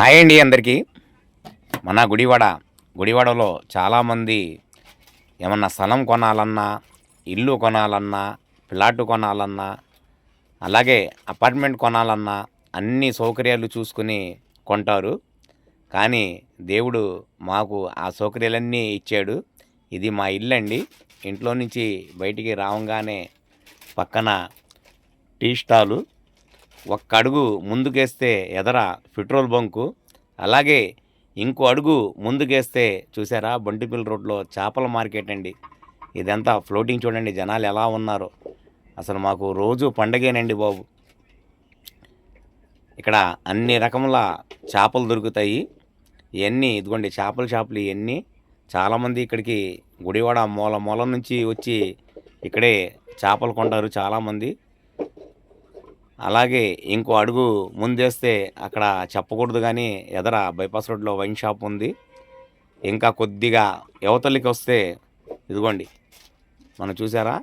Hi అండి అందరికీ. మన గుడివాడ గుడివాడలో చాలామంది ఏమన్నా స్థలం కొనాలన్నా ఇల్లు కొనాలన్నా ఫ్లాట్ కొనాలన్నా అలాగే అపార్ట్మెంట్ కొనాలన్నా అన్ని సౌకర్యాలు చూసుకుని కొంటారు. కానీ దేవుడు మాకు ఆ సౌకర్యాలన్నీ ఇచ్చాడు. ఇది మా ఇల్లు అండి. ఇంట్లో నుంచి బయటికి రావంగానే పక్కన టీ స్టాలు ఒక్క అడుగు ముందుకేస్తే ఎదర పెట్రోల్ బంకు? అలాగే ఇంకో అడుగు ముందుకేస్తే చూసారా బంటిపిల్ రోడ్లో చేపల మార్కెట్ అండి. ఇదంతా ఫ్లోటింగ్ చూడండి జనాలు ఎలా ఉన్నారు. అసలు మాకు రోజు పండగేనండి బాబు. ఇక్కడ అన్ని రకముల చేపలు దొరుకుతాయి. ఇవన్నీ ఇదిగోండి చేపల షాపులు ఇవన్నీ చాలామంది ఇక్కడికి గుడివాడ మూల మూల నుంచి వచ్చి ఇక్కడే చేపలు కొంటారు చాలామంది. అలాగే ఇంకో అడుగు ముందేస్తే అక్కడ చెప్పకూడదు కానీ ఎదర బైపాస్ రోడ్లో వైన్ షాప్ ఉంది. ఇంకా కొద్దిగా యువతలకి వస్తే ఇదిగోండి. మనం చూసారా?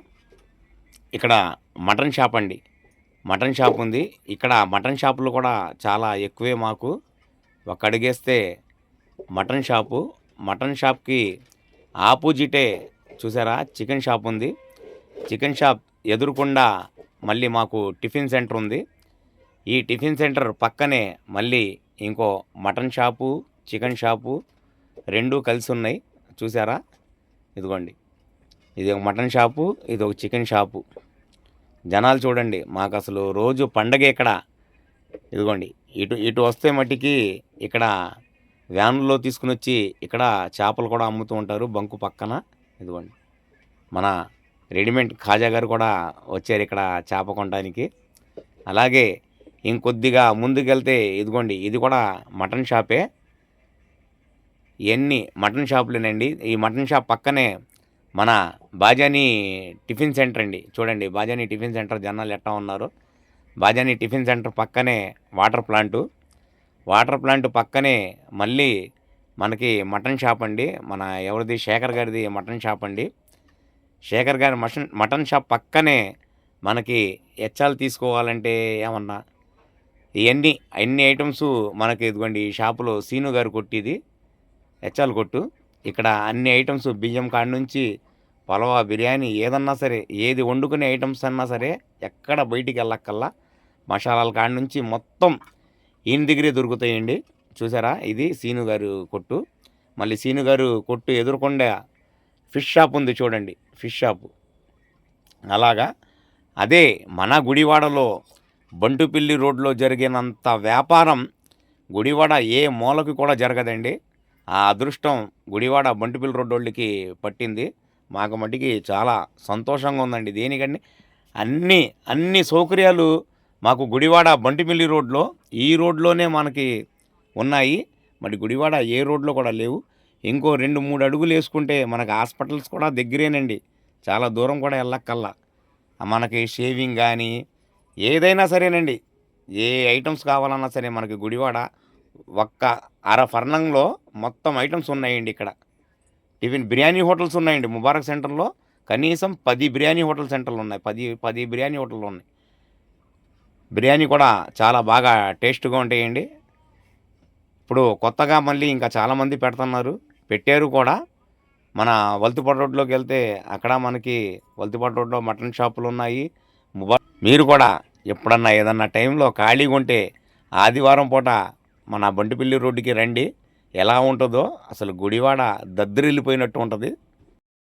ఇక్కడ మటన్ షాప్ అండి. మటన్ షాప్ ఉంది. ఇక్కడ మటన్ షాపులు కూడా చాలా ఎక్కువే మాకు. ఒక అడిగేస్తే మటన్ షాపు. మటన్ షాప్కి ఆపోజిటే చూసారా? చికెన్ షాప్ ఉంది. చికెన్ షాప్ ఎదురుకుండా మళ్ళీ మాకు టిఫిన్ సెంటర్ ఉంది. ఈ టిఫిన్ సెంటర్ పక్కనే మళ్ళీ ఇంకో మటన్ షాపు చికెన్ షాపు రెండు కలిసి ఉన్నాయి. చూసారా? ఇదిగోండి. ఇది ఒక మటన్ షాపు ఇది ఒక చికెన్ షాపు. జనాలు చూడండి మాకు అసలు రోజు పండగ ఇక్కడ ఇదిగోండి. ఇటు ఇటు వస్తే మట్టికి ఇక్కడ వ్యాన్లో తీసుకుని వచ్చి ఇక్కడ చేపలు కూడా అమ్ముతూ ఉంటారు బంకు పక్కన. ఇదిగోండి. మన రెడీమేడ్ ఖాజా గారు కూడా వచ్చారు ఇక్కడ చేప కొనడానికి. అలాగే ఇంకొద్దిగా ముందుకెళ్తే ఇదిగోండి ఇది కూడా మటన్ షాపే. ఇవన్నీ మటన్ షాపులేనండి ఈ మటన్ షాప్ పక్కనే మన బాజానీ టిఫిన్ సెంటర్ అండి. చూడండి బాజానీ టిఫిన్ సెంటర్ జనాలు ఎట్టా ఉన్నారు. బాజానీ టిఫిన్ సెంటర్ పక్కనే వాటర్ ప్లాంటు. వాటర్ ప్లాంట్ పక్కనే మళ్ళీ మనకి మటన్ షాప్ అండి. మన ఎవరిది? శేఖర్ గారిది మటన్ షాప్ అండి. శేఖర్ గారి మటన్ మటన్ షాప్ పక్కనే మనకి హెచ్చాలు తీసుకోవాలంటే ఏమన్నా? ఇవన్నీ అన్ని ఐటమ్స్ మనకి ఇదిగోండి ఈ షాపులో సీను గారు కొట్టిది. హెచ్ఆల్ కొట్టు. ఇక్కడ అన్ని ఐటమ్స్ బియ్యం కాడ నుంచి పలవా బిర్యానీ ఏదన్నా సరే ఏది వండుకునే ఐటమ్స్ అన్నా సరే ఎక్కడ బయటికి వెళ్ళక్కల్లా. మసాలాల కాడ నుంచి మొత్తం ఈయన దగ్గరే దొరుకుతాయండి. చూసారా? ఇది సీను గారు కొట్టు. మళ్ళీ సీను గారు కొట్టు ఎదురుకుండా ఫిష్ షాప్ ఉంది చూడండి ఫిష్ షాపు. అలాగా అదే మన గుడివాడలో బంటుపిల్లి రోడ్లో జరిగినంత వ్యాపారం గుడివాడ ఏ మూలకి కూడా జరగదండి. ఆ అదృష్టం గుడివాడ బంటుపిల్లి రోడ్డు వాళ్ళకి పట్టింది. మాకు మట్టికి చాలా సంతోషంగా ఉందండి. దేనికండి? అన్ని అన్ని సౌకర్యాలు మాకు గుడివాడ బంటిమిల్లి రోడ్లో ఈ రోడ్లోనే మనకి ఉన్నాయి. మరి గుడివాడ ఏ రోడ్లో కూడా లేవు. ఇంకో రెండు మూడు అడుగులు వేసుకుంటే మనకు హాస్పిటల్స్ కూడా దగ్గరేనండి. చాలా దూరం కూడా వెళ్ళక్కల్లా. మనకి షేవింగ్ కానీ ఏదైనా సరేనండి. ఏ ఐటమ్స్ కావాలన్నా సరే మనకి గుడివాడ ఒక్క అర ఫర్నంలో మొత్తం ఐటమ్స్ ఉన్నాయండి ఇక్కడ. టిఫిన్ బిర్యానీ హోటల్స్ ఉన్నాయండి ముబారక్ సెంటర్లో. కనీసం పది బిర్యానీ హోటల్ సెంటర్లు ఉన్నాయి. పది పది బిర్యానీ హోటళ్ళు ఉన్నాయి. బిర్యానీ కూడా చాలా బాగా టేస్ట్గా ఉంటాయండి. ఇప్పుడు కొత్తగా మళ్ళీ ఇంకా చాలామంది పెడుతున్నారు. పెట్టారు కూడా. మన వల్తిపాటు రోడ్లోకి వెళ్తే అక్కడ మనకి వల్తిపాటు రోడ్లో మటన్ షాపులు ఉన్నాయి. మీరు కూడా ఎప్పుడన్నా ఏదన్నా టైంలో ఖాళీగా ఉంటే ఆదివారం పూట మన బంటిపల్లి రోడ్డుకి రండి. ఎలా ఉంటుందో అసలు గుడివాడ దద్దరిల్లిపోయినట్టు ఉంటుంది.